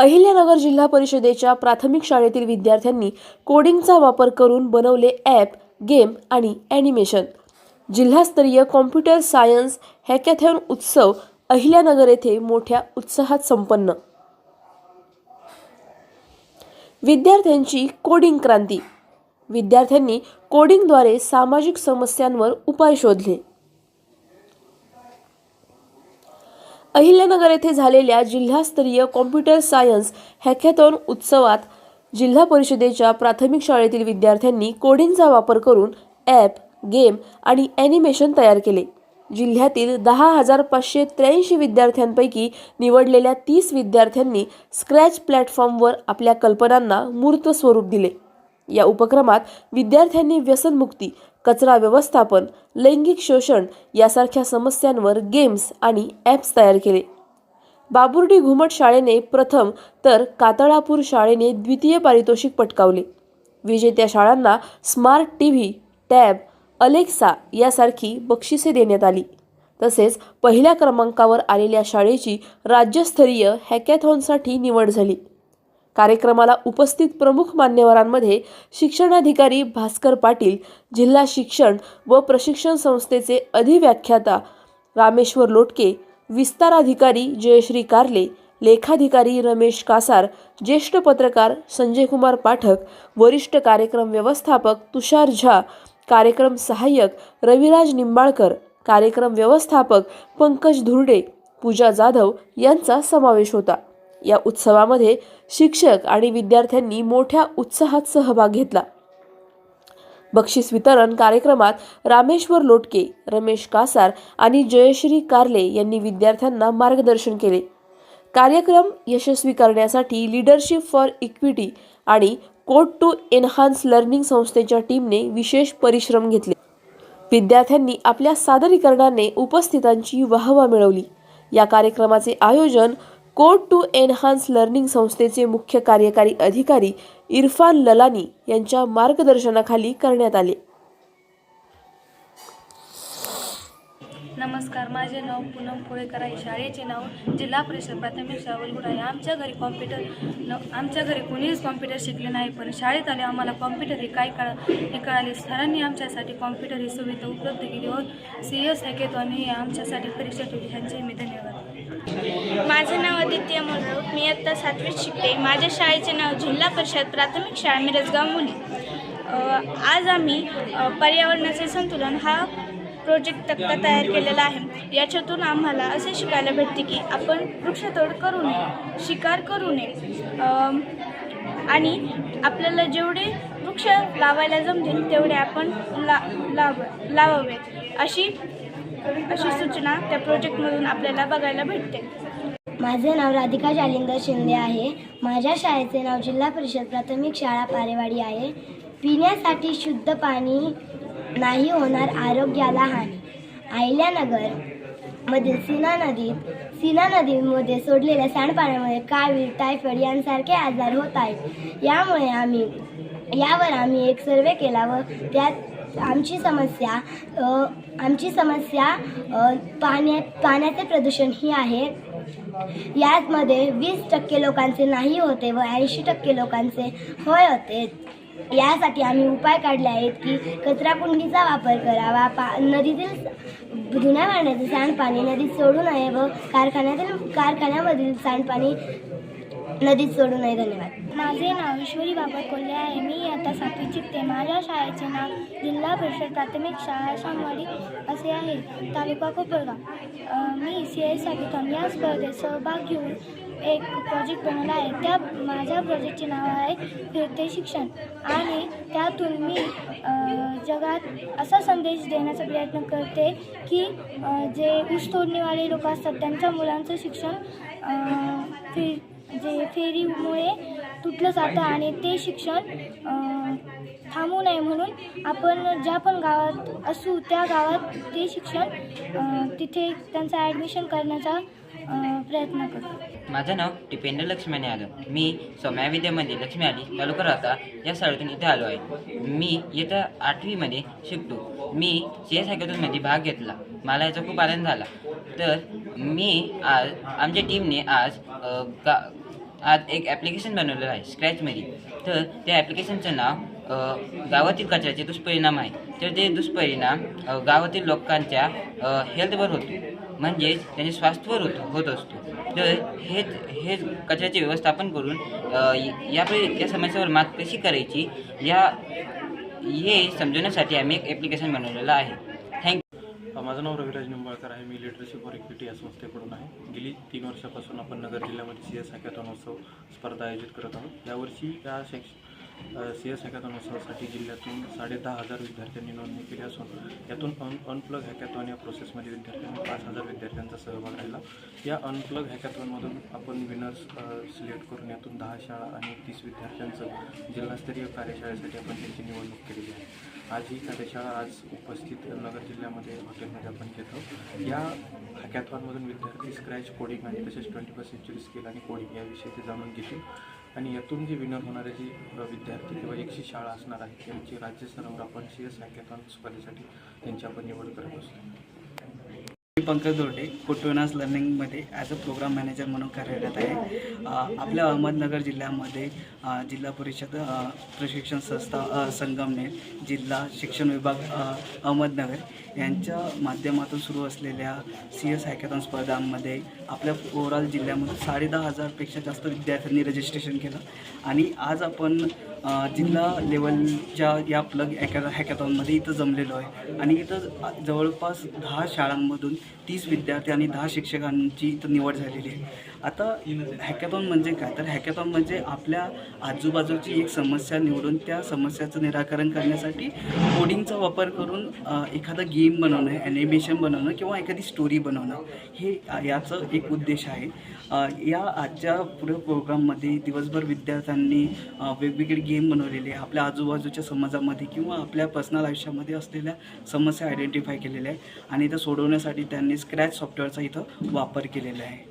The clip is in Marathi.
अहिल्यानगर जिल्हा परिषदेच्या प्राथमिक शाळेतील विद्यार्थ्यांनी कोडिंगचा वापर करून बनवले ॲप गेम आणि ॲनिमेशन जिल्हास्तरीय कॉम्प्युटर सायन्स हॅकॅथॉन उत्सव अहिल्यानगर येथे मोठ्या उत्साहात संपन्न. विद्यार्थ्यांची कोडिंग क्रांती. विद्यार्थ्यांनी कोडिंगद्वारे सामाजिक समस्यांवर उपाय शोधले. अहिल्यानगर येथे झालेल्या जिल्हास्तरीय कॉम्प्युटर सायन्स हॅकॅथॉन उत्सवात जिल्हा परिषदेच्या प्राथमिक शाळेतील विद्यार्थ्यांनी कोडिंगचा वापर करून ॲप गेम आणि ॲनिमेशन तयार केले. जिल्ह्यातील दहा हजार पाचशे त्र्याऐंशी विद्यार्थ्यांपैकी निवडलेल्या तीस विद्यार्थ्यांनी स्क्रॅच प्लॅटफॉर्मवर आपल्या कल्पनांना मूर्त स्वरूप दिले. या उपक्रमात विद्यार्थ्यांनी व्यसनमुक्ती कचरा व्यवस्थापन लैंगिक शोषण यासारख्या समस्यांवर गेम्स आणि ॲप्स तयार केले. बाबुर्डी घुमट शाळेने प्रथम तर कातळापूर शाळेने द्वितीय पारितोषिक पटकावले. विजेत्या शाळांना smart T V tab Alexa यासारखी बक्षिसे देण्यात आली. तसेच पहिल्या क्रमांकावर आलेल्या शाळेची राज्यस्तरीय हॅकॅथॉनसाठी निवड झाली. कार्यक्रमाला उपस्थित प्रमुख मान्यवरांमध्ये शिक्षणाधिकारी भास्कर पाटील जिल्हा शिक्षण व प्रशिक्षण संस्थेचे अधिव्याख्याता रामेश्वर लोटके विस्ताराधिकारी जयश्री कारले लेखाधिकारी रमेश कासार ज्येष्ठ पत्रकार संजयकुमार पाठक वरिष्ठ कार्यक्रम व्यवस्थापक तुषार झा कार्यक्रम सहाय्यक रविराज निंबाळकर कार्यक्रम व्यवस्थापक पंकज धुर्डे पूजा जाधव यांचा समावेश होता. या उत्सवामध्ये शिक्षक आणि विद्यार्थ्यांनी मोठ्या उत्साहात सहभाग घेतला. बक्षीस वितरण कार्यक्रमात रामेश्वर लोटके रमेश कासार आणि जयश्री कारले यांनी विद्यार्थ्यांना मार्गदर्शन केले. कार्यक्रम यशस्वी करण्यासाठी लीडरशिप फॉर इक्विटी आणि कोड टू एनहान्स लर्निंग संस्थेच्या टीमने विशेष परिश्रम घेतले. विद्यार्थ्यांनी आपल्या सादरीकरणाने उपस्थितांची वाहवा मिळवली. या कार्यक्रमाचे आयोजन कोड टू एनहान्स लर्निंग संस्थेचे मुख्य कार्यकारी अधिकारी इरफान ललानी यांच्या मार्गदर्शनाखाली करण्यात आले. नमस्कार माझे नाव पूनम पुळेकर आहे शाळेचे नाव जिल्हा परिषद प्राथमिक शाळा आहे आमच्या घरी कॉम्प्युटर न आमच्या घरी कोणीच कॉम्प्युटर शिकले नाही पण शाळेत आले आम्हाला कॉम्प्युटर हे काय कळा हे कळाले. सरांनी आमच्यासाठी कॉम्प्युटर ही सुविधा उपलब्ध केली व सी एस हॅकेथॉन हे आमच्यासाठी परीक्षा ठेवली. ह्यांचे मी धन्यवाद. माझं नाव आदित्य मोलरूप मी आत्ता सातवीत शिकते. माझ्या शाळेचे नाव जिल्हा परिषद प्राथमिक शाळा मिरजगाव मुली. आज आम्ही पर्यावरणाचे संतुलन हा प्रोजेक्ट तक्ता तयार केलेला आहे. याच्यातून आम्हाला असे शिकायला भेटते की आपण वृक्षतोड करू नये शिकार करू नये. आणि आपल्याला जेवढे वृक्ष लावायला जमतील तेवढे आपण ला लाव लावावेत. अशी अशी सूचना त्या प्रोजेक्टमधून आपल्याला बघायला भेटते. माझे नाव राधिका जालिंदर शिंदे आहे. माझ्या शाळेचे नाव जिल्हा परिषद प्राथमिक शाळा पारेवाडी आहे. पिण्यासाठी शुद्ध पाणी नाही होणार आरोग्याला हानी. आहिल्यानगर मधील सीना नदीत सीना नदीमध्ये सोडलेल्या सांडपाण्यामुळे कावीळ टायफॉइड यांसारखे आजार होत आहेत. यामुळे आम्ही यावर आम्ही एक सर्वे केला व त्यात आमची समस्या आमची समस्या पाण्या पाण्याचे प्रदूषण ही आहे. यामध्ये वीस टक्के लोकांचे नाही होते व ऐंशी टक्के लोकांचे होय होते. यासाठी आम्ही उपाय काढले आहेत की कचरा कुंडीचा वापर करावा पा नदीतील धुण्या भांड्याचे सांडपाणी नदीत सोडू नये व कारखान्यातील कारखान्यामधील सांडपाणी नदीत सोडू नये धन्यवाद. माझे नाव ईश्वरी बाबा कोल्हे आहे. मी आता सातवी शिकते. माझ्या शाळेचे नाव जिल्हा परिषद प्राथमिक शाळा शामवाडी असे आहे. तालुका कोपरगाव. मी सी एस हॅकेथॉन या स्पर्धेत सहभाग घेऊन एक प्रोजेक्ट बनवला आहे. त्या माझ्या प्रोजेक्टचे नाव आहे फिरते शिक्षण. आणि त्यातून मी जगात असा संदेश देण्याचा प्रयत्न करते की जे ऊस तोडणीवाले लोक असतात त्यांच्या मुलांचं शिक्षण फिर जे फेरीमुळे तुटलं जातं आणि ते शिक्षण थांबू नये म्हणून आपण ज्या पण गावात असू त्या गावात ते शिक्षण तिथे त्यांचं ॲडमिशन करण्याचा प्रयत्न करतो माझं नाव टिपेंद्र लक्ष्मीने आलं मी सौम्या विद्यामध्ये लक्ष्मी आली तालुका राहता या शाळेतून इथे आलो आहे. मी येत्या आठवीमध्ये शिकतो. मी सी एस हॅकेथॉनमध्ये भाग घेतला. मला याचा खूप आनंद झाला. तर मी आज आमच्या टीमने आज गा आज एक ॲप्लिकेशन बनवलेलं आहे स्क्रॅचमध्ये तर त्या ॲप्लिकेशनचं नाव गावातील कचऱ्याचे दुष्परिणाम आहे. तर ते दुष्परिणाम गावातील लोकांच्या हेल्थवर होतो. म्हणजेच त्यांच्या स्वास्थ्यवर होतो होत असतो. तर हेच हे कचऱ्याचे व्यवस्थापन करून यापुढे या समस्येवर मात कशी करायची? या हे समजवण्यासाठी आम्ही एक ॲप्लिकेशन बनवलेलं आहे. माझं नाव रविराज निंबाळकर आहे. मी लिटरसी फॉर इक्विटी या संस्थेकडून आहे. गेली तीन वर्षापासून आपण नगर जिल्ह्यामध्ये सी एस हॅकॅथॉनोत्सव स्पर्धा आयोजित करत आहोत. यावर्षी या शैक्ष सी एस हॅकॅथॉनोत्सवासाठी जिल्ह्यातून साडे दहा हजार विद्यार्थ्यांनी नोंदणी केली असून यातून अन अनप्लग हॅकॅथॉन या प्रोसेसमध्ये विद्यार्थ्यांनी पाच हजार विद्यार्थ्यांचा सहभाग राहिला. या अनप्लग हॅकॅथॉनमधून आपण विनर्स सिलेक्ट करून यातून दहा शाळा आणि तीस विद्यार्थ्यांचं जिल्हास्तरीय कार्यशाळेसाठी आपण त्यांची निवडणूक केलेली आहे. आज ही कार्यशाळा आज उपस्थित नगर जिल्ह्यामध्ये हॉटेलमध्ये आपण घेतो. या हॅकॅथॉनमधून विद्यार्थी स्क्रॅच कोडिंग आणि तसेच ट्वेंटी फर्स्ट सेंचुरी स्किल आणि कोडिंग याविषयी ते जाणून घेतील. आणि यातून जे विनर होणारे जे विद्यार्थी किंवा एकशे शाळा असणार आहेत त्यांची राज्यस्तरावर आपण सी एस हॅकॅथॉन स्पर्धेसाठी त्यांची आपण निवड करत असतो. मी पंकज दोर्डे कोटोनास लर्निंगमध्ये ॲज अ प्रोग्राम मॅनेजर म्हणून कार्यरत आहे. आपल्या अहमदनगर जिल्ह्यामध्ये जिल्हा परिषद प्रशिक्षण संस्था संगमनेर जिल्हा शिक्षण विभाग अहमदनगर यांच्या माध्यमातून सुरू असलेल्या सी एस हॅकॅथॉन स्पर्धांमध्ये आपल्या ओव्हरऑल जिल्ह्यामध्ये साडे दहा हजारपेक्षा जास्त विद्यार्थ्यांनी रजिस्ट्रेशन केलं. आणि आज आपण जिल्हा लेवलच्या या प्लग हॅकॅ हॅकॅथॉनमध्ये इथं जमलेलो आहे. आणि इथं जवळपास दहा शाळांमधून तीस विद्यार्थी आणि दहा शिक्षकांची इथं निवड झालेली आहे. आता हॅकॅथॉन म्हणजे काय? तर हॅकॅथॉन म्हणजे आपल्या आजूबाजूची एक समस्या निवडून त्या समस्याचं निराकरण करण्यासाठी कोडिंगचा वापर करून एखादा गेम बनवणं ॲनिमेशन बनवणं किंवा एखादी स्टोरी बनवणं हे याचं एक उद्देश आहे. या आजच्या पुढे प्रोग्राममध्ये दिवसभर विद्यार्थ्यांनी वेगवेगळे गेम बनवलेले आपल्या आजूबाजूच्या समाजामध्ये किंवा आपल्या पर्सनल आयुष्यामध्ये असलेल्या समस्या आयडेंटिफाय केलेल्या आहे आणि त्या सोडवण्यासाठी त्यांनी स्क्रॅच सॉफ्टवेअरचा इथं वापर केलेला आहे.